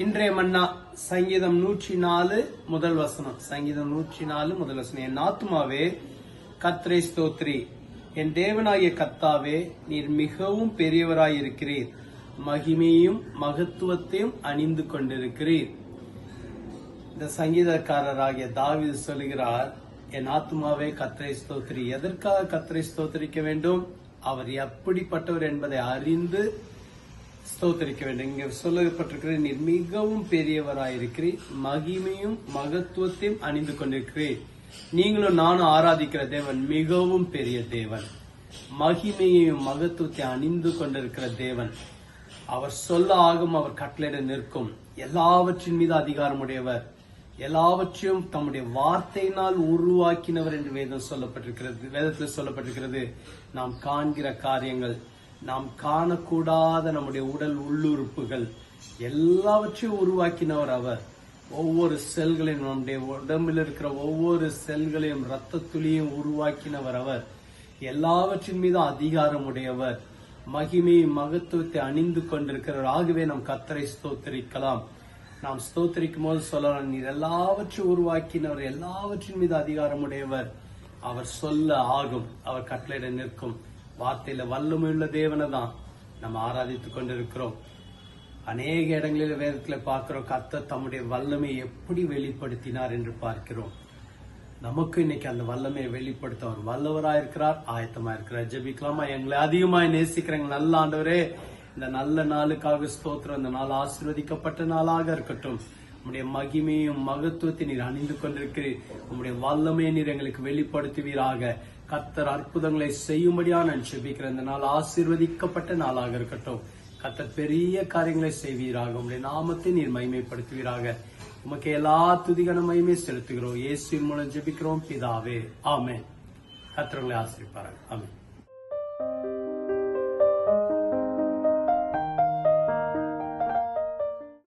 இன்றைய மன்னா சங்கீதம் நூற்றி நாலு முதல் வசனம். சங்கீதம் நூற்றி நாலு முதல் வசனம். என் ஆத்மாவே கத்ரே ஸ்தோத்ரி. என் தேவனாகிய கத்தாவே நீர் மிகவும் பெரியவராய் இருக்கிறீர் மகிமையும் மகத்துவத்தையும் அணிந்து கொண்டிருக்கிறீர். இந்த சங்கீதக்காரராகிய தாவீது சொல்கிறார் என் ஆத்மாவே கத்தரை ஸ்தோத்ரி. எதற்காக கத்ரை ஸ்தோத்திரிக்க வேண்டும்? அவர் எப்படிப்பட்டவர் என்பதை அறிந்து ஸ்தோத்தரிக்க வேண்டும் இங்க சொல்லப்பட்டிருக்கிற நீர் மிகவும் பெரியவராயிருக்கிறீர் மகிமையும் மகத்துவத்தையும் அணிந்து கொண்டிருக்கிறீர். நீங்களும் நானும் ஆராதிக்கிற தேவன் மிகவும் பெரிய தேவன். மகிமையையும் மகத்துவத்தை அணிந்து கொண்டிருக்கிற தேவன். அவர் சொல்ல ஆகும் அவர் கட்டளையிட நிற்கும். எல்லாவற்றின் மீது அதிகாரமுடையவர். எல்லாவற்றையும் தம்முடைய வார்த்தையினால் உருவாக்கினவர் என்று வேதம் சொல்லப்பட்டிருக்கிறது வேதத்தில் சொல்லப்பட்டிருக்கிறது. நாம் காண்கிற காரியங்கள் நாம் காணக்கூடாத நம்முடைய உடல் உள்ளுறுப்புகள் எல்லாவற்றையும் உருவாக்கினவர் அவர். ஒவ்வொரு செல்களையும் நம்முடைய உடம்பில் இருக்கிற ஒவ்வொரு செல்களையும் இரத்த துளியும் உருவாக்கினவர் அவர். எல்லாவற்றின் மீது அதிகாரம் உடையவர். மகிமையை மகத்துவத்தை அணிந்து கொண்டிருக்கிறவர். ஆகவே நாம் கத்தரை ஸ்தோத்தரிக்கலாம். நாம் ஸ்தோத்தரிக்கும் போது சொல்லலாம் நீர் எல்லாவற்றையும் உருவாக்கினவர். எல்லாவற்றின் மீது அதிகாரம் உடையவர். அவர் சொல்ல ஆகும். அவர் கட்டளையிட நிற்கும். வார்த்தையில வல்லமையுள்ள தேவனை தான் நம்ம ஆராதித்து கொண்டிருக்கிறோம். அநேக இடங்களில் வேதத்துல பார்க்கிறோம் கத்த தம்முடைய வல்லமை எப்படி வெளிப்படுத்தினார் என்று பார்க்கிறோம். நமக்கு இன்னைக்கு அந்த வல்லமையை வெளிப்படுத்த அவர் வல்லவரா இருக்கிறார் ஆயத்தமா இருக்கிறார். ஜெபிக்கலாமா? எங்களை அதிகமாய் நேசிக்கிறாங்க. நல்ல ஆண்டவரே இந்த நல்ல நாளுக்காக ஸ்தோத்திரம். இந்த நாள் ஆசீர்வதிக்கப்பட்ட நாளாக இருக்கட்டும். உம்முடைய மகிமையும் மகத்துவத்தை நீர் அணிந்து கொண்டிருக்கிறீர். உம்முடைய வல்லமையை நீர் எங்களுக்கு வெளிப்படுத்துவீராக. கத்தர் அற்புதங்களை செய்யும்படியா நான் ஜெபிக்கிறேன் இந்த நாள் ஆசீர்வதிக்கப்பட்ட நாளாக இருக்கட்டும். கத்தர் பெரிய காரியங்களை செய்வீராக. உம்முடைய நாமத்தை நீர் மகிமைப்படுத்துவீராக. உமக்கு எல்லா துதிகன மகிமை செலுத்துகிறோம். இயேசு மூலம் ஜெபிக்கிறோம். பிதாவே. ஆமே கத்திரங்களை ஆசிரிப்பார்கள் ஆமே